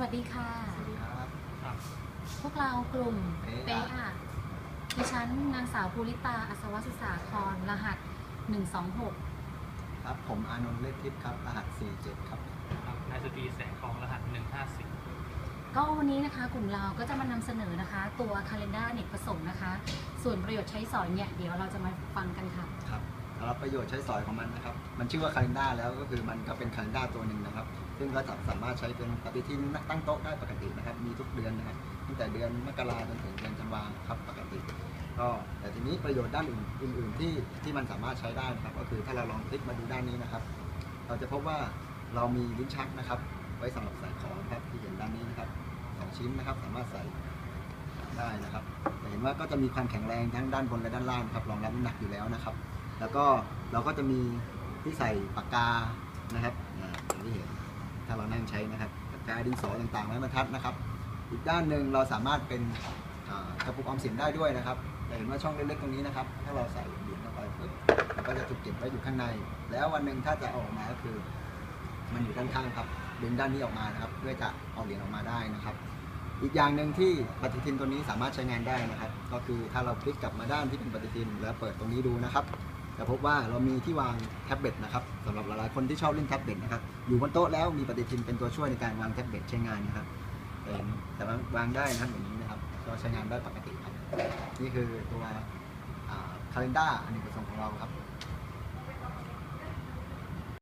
วัสดีค่ะ สวัสดีครับครับ พวกเรากลุ่มเป๊ะเป๊ะค่ะดิฉันนางสาวภูริตาอัศวสุสาครรหัส 126 ครับ ผมอานนท์เลขทิพย์ครับ รหัส 47 ครับครับนายสตรีแสงทองรหัส 150ก็วันนี้นะคะกลุ่มเราก็จะมานำเสนอนะคะ ตัวคาล endar เน็ตผสมนะคะ ส่วนประโยชน์ใช้สอยเนี่ย เดี๋ยวเราจะมาฟังกันค่ะครับ สำหรับประโยชน์ใช้สอยของมันนะครับ มันชื่อว่าคาล endar แล้วก็คือมันก็เป็นคาล endar ตัวหนึ่งนะครับ ซึ่งก็สามารถใช้เป็นปฏิทินตั้งโต๊ะได้ปกตินะครับ มีทุกเดือนนะครับ ตั้งแต่เดือนมกราจนถึงเดือนธันวาครับปกติ ก็แต่ทีนี้ประโยชน์ด้านอื่น ๆ ที่ที่มันสามารถใช้ได้นะครับ ก็คือถ้าเราลองคลิกมาดูด้านนี้นะครับ เราจะพบว่าเรามีลิ้นชักนะครับ ไว้สำหรับใส่ของครับที่เห็นด้านนี้นะครับสองชิ้นนะครับ สามารถใส่ได้นะครับ เห็นว่าก็จะมีความแข็งแรงทั้งด้านบนและด้านล่างครับรองรับน้ำหนักอยู่แล้วนะครับ แล้วก็เราก็จะมีที่ใส่ปากกานะครับอย่างที่เห็นถ้าเรานั่งใช้นะครับปากกาดินสอต่างๆไม้บรรทัดนะครับ อีกด้านหนึ่งเราสามารถเป็นกระปุกออมสินได้ด้วยนะครับแต่เห็นว่าช่องเล็กๆตรงนี้นะครับ ถ้าเราใส่เหรียญเข้าไปปุ๊บมันก็จะถูกเก็บไว้อยู่ข้างใน แล้ววันหนึ่งถ้าจะเอาออกมาก็คือ มันอยู่ด้านข้างครับดึงด้านนี้ออกมานะครับเพื่อจะเอาเหรียญออกมาได้นะครับ อีกอย่างหนึ่งที่ปฏิทินตัวนี้สามารถใช้งานได้นะครับ ก็คือถ้าเราคลิกกลับมาด้านที่เป็นปฏิทิน แล้วเปิดตรงนี้ดูนะครับ จะพบว่าเรามีที่วางแท็บเล็ตนะครับสำหรับหลายๆคนที่ชอบเล่นแท็บเล็ตนะครับอยู่บนโต๊ะแล้วมีปฏิทินเป็นตัวช่วยในการวางแท็บเล็ตใช้งานนะครับแต่ว่าวางได้นะครับอย่างนี้นะครับก็ใช้งานได้ปกติครับนี่คือตัวคาล endar อันหนึ่งประสงค์ของเราครับ